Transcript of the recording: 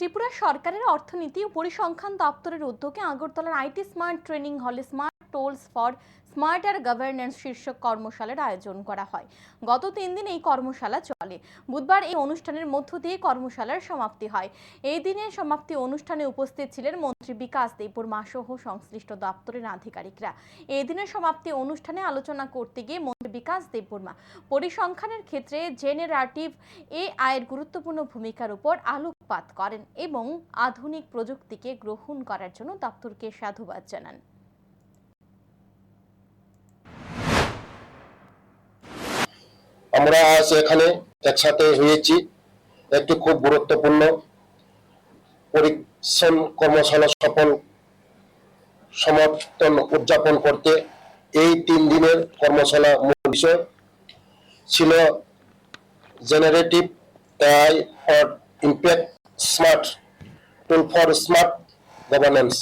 ত্রিপুরা সরকারের অর্থনীতি ও পরিসংখ্যান দপ্তরের উদ্যোগে আগরতলার আইটি স্মার্ট ট্রেনিং হলে smart tools for smarter governance শীর্ষক কর্মশালার আয়োজন করা হয়। গত তিন দিন এই কর্মশালা চলে। বুধবার এই অনুষ্ঠানের মধ্য দিয়ে কর্মশালার সমাপ্তি হয়। এই দিনের সমাপ্তি অনুষ্ঠানে উপস্থিত ছিলেন মন্ত্রী বিকাশ দেববর্মা সহ সংশ্লিষ্ট দপ্তরের আধিকারিকরা। এই দিনের সমাপ্তি অনুষ্ঠানে আলোচনা করতে গিয়ে বিকাশ দেববর্মা। পরিসংখ্যানের ক্ষেত্রে জেনারেটিভ এআই এর গুরুত্বপূর্ণ ভূমিকার উপর আলোকপাত করেন এবং আধুনিক প্রযুক্তিকে গ্রহণ করার জন্য দপ্তরকে সাধুবাদ জানান। আমরা আজ এখানে একসাথে হয়েছি। একটি খুব গুরুত্বপূর্ণ পরিশ্রম কর্মশালা সফল সমাপ্তন উদযাপন করতে এই তিন দিনের কর্মশালা মূল বিষয় ছিল generative AI for impact smart tool for smart governance